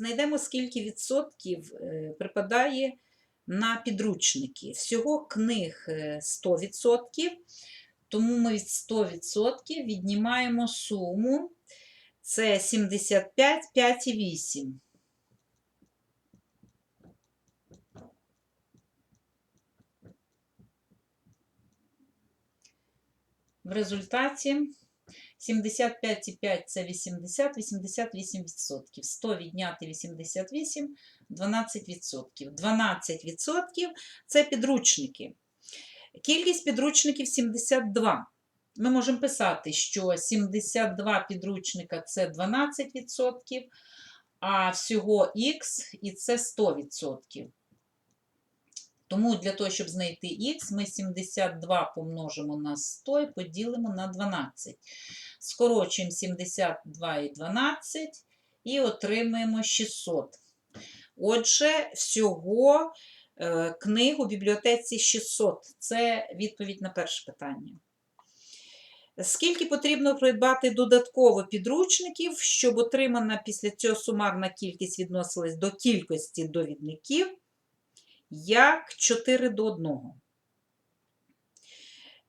Знайдемо, скільки відсотків е, припадає на підручники. Всього книг е, 100%, тому ми від 100% віднімаємо суму. Це 75, 5 і 8. В результаті 75,5 це 80, 88%. 100 відняти 88 12%. 12% це підручники. Кількість підручників 72. Ми можемо писати, що 72 підручника це 12%, а всього Х і це 100%. Тому для того, щоб знайти х, ми 72 помножимо на 100 і поділимо на 12. Скорочуємо 72 і 12 і отримаємо 600. Отже, всього е, книг у бібліотеці 600. Це відповідь на перше питання. Скільки потрібно придбати додатково підручників, щоб отримана після цього сумарна кількість відносилась до кількості довідників? Як 4 до 1.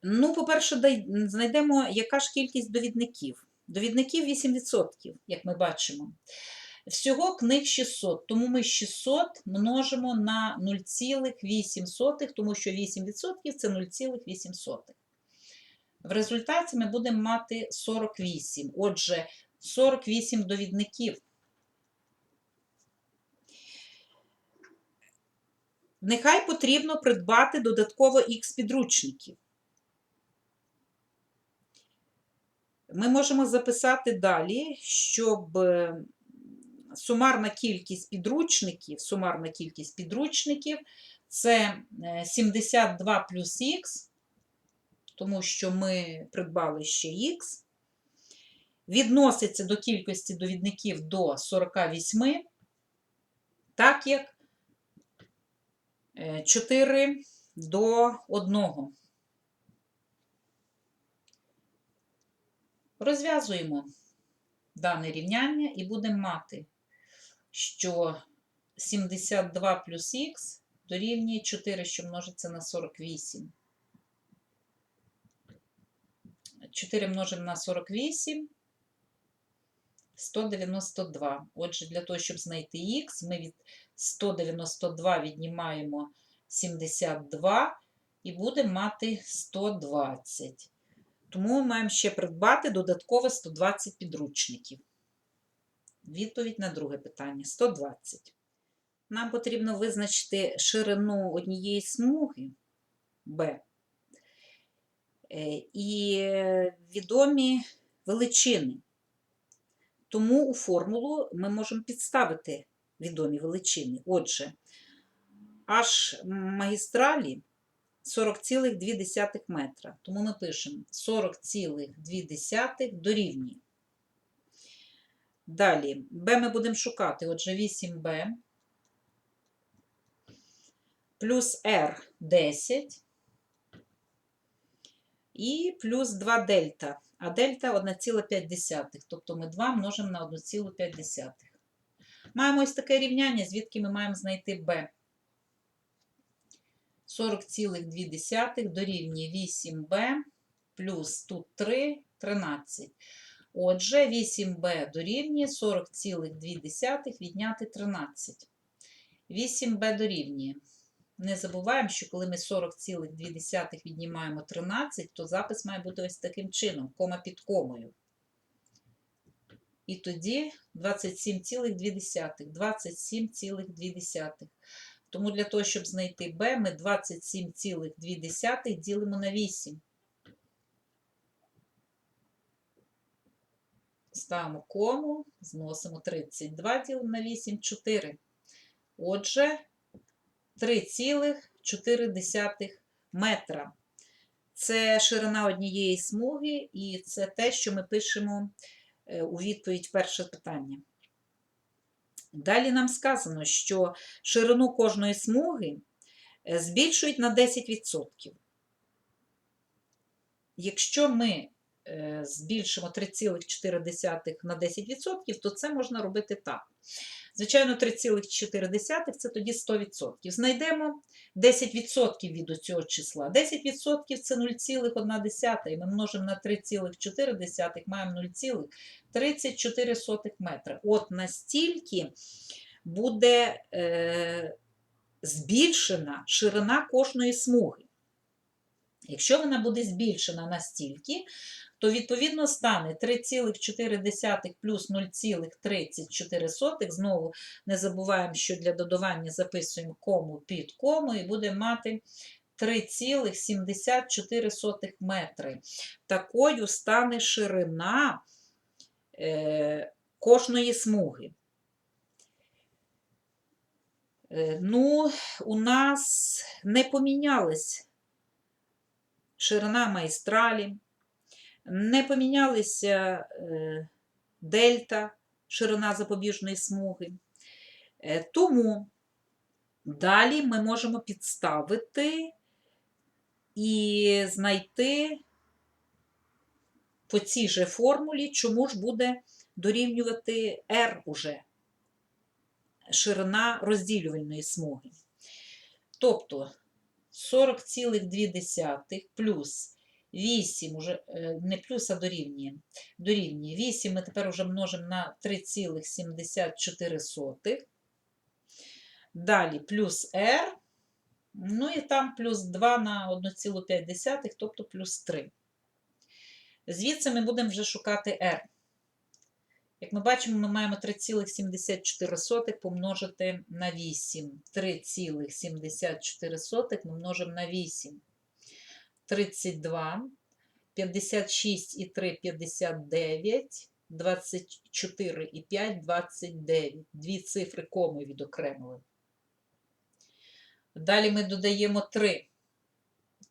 Ну, по-перше, знайдемо, яка ж кількість довідників. Довідників 8%, як ми бачимо. Всього книг 600, тому ми 600 множимо на 0,8, тому що 8% це 0,8. В результаті ми будемо мати 48. Отже, 48 довідників. Нехай потрібно придбати додатково Х підручників. Ми можемо записати далі, щоб е, сумарна кількість підручників, сумарна кількість підручників це е, 72 плюс Х, тому що ми придбали ще Х, відноситься до кількості довідників до 48, так як 4 до 1. Розв'язуємо дане рівняння і будемо мати, що 72 плюс х дорівнює 4, що множиться на 48. 4 множимо на 48. 192. Отже, для того, щоб знайти х, ми від 192 віднімаємо 72 і будемо мати 120. Тому ми маємо ще придбати додатково 120 підручників. Відповідь на друге питання 120. Нам потрібно визначити ширину однієї смуги B е, і відомі величини. Тому у формулу ми можемо підставити відомі величини. Отже, H магістралі 40,2 метра. Тому ми пишемо 40,2 дорівнює. Далі, B ми будемо шукати, отже, 8B плюс R 10 і плюс 2 дельта. А дельта 1,5. Тобто ми 2 множимо на 1,5. Маємо ось таке рівняння, звідки ми маємо знайти b. 40,2 дорівнює 8b плюс тут 3 13. Отже, 8b дорівнює 40,2 відняти 13. 8b дорівнює. Не забуваємо, що коли ми 40,2 віднімаємо 13, то запис має бути ось таким чином, кома під комою. І тоді 27,2. 27,2. Тому для того, щоб знайти b, ми 27,2 ділимо на 8. Ставимо кому, зносимо 32, ділимо на 8, 4. Отже, 3,4 метра. Це ширина однієї смуги, і це те, що ми пишемо е, у відповідь перше питання. Далі нам сказано, що ширину кожної смуги е, збільшують на 10%. Якщо ми е, збільшимо 3,4 на 10%, то це можна робити так. Звичайно, 3,4 це тоді 100%. Знайдемо 10% від цього числа. 10% це 0,1, і ми множимо на 3,4, маємо 0,34 метра. От настільки буде е, збільшена ширина кожної смуги. Якщо вона буде збільшена настільки, то відповідно стане 3,4 плюс 0,34. Знову не забуваємо, що для додавання записуємо кому під кому і будемо мати 3,74 метри. Такою стане ширина е, кожної смуги. Е, ну, у нас не помінялась ширина майстралі, не помінялися е, дельта, ширина запобіжної смуги. Е, тому далі ми можемо підставити і знайти по цій же формулі, чому ж буде дорівнювати R уже ширина розділювальної смуги. Тобто 40,2 плюс 8, уже, е, не плюс, а дорівнює. дорівнює. 8 ми тепер вже множимо на 3,74. Далі плюс R. Ну і там плюс 2 на 1,5, тобто плюс 3. Звідси ми будемо вже шукати R. Як ми бачимо, ми маємо 3,74 помножити на 8. 3,74 ми множимо на 8. 32, 56 і 3 – 59, 24 і 5 – 29. Дві цифри коми відокремили. Далі ми додаємо 3.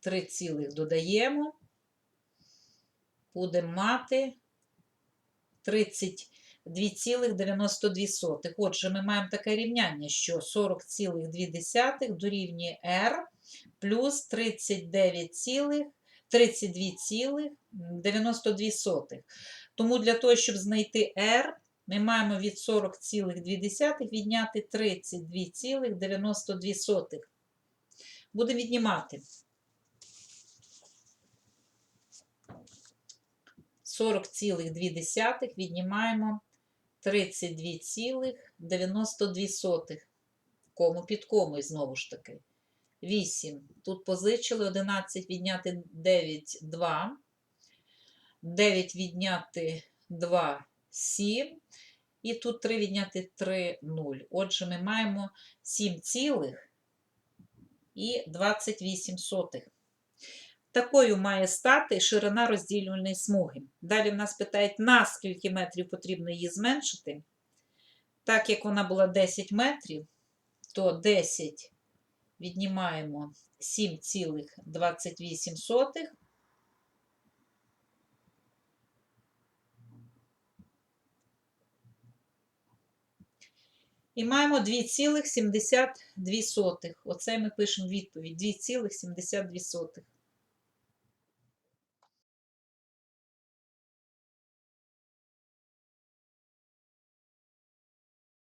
3 цілих додаємо. Будемо мати 32,92. Отже, ми маємо таке рівняння, що 40,2 дорівнює R плюс 32,92. Тому для того, щоб знайти R, ми маємо від 40,2 відняти 32,92. Будемо віднімати. 40,2 віднімаємо 32,92. Кому під кому, знову ж таки. 8. Тут позичили 11 відняти 9, 2. 9 відняти 2, 7. І тут 3 відняти 3, 0. Отже, ми маємо 7 цілих і 28 сотих. Такою має стати ширина розділювальної смуги. Далі в нас питають, на скільки метрів потрібно її зменшити. Так як вона була 10 метрів, то 10 віднімаємо 7,28. І маємо 2,72. Оце ми пишемо відповідь 2,72.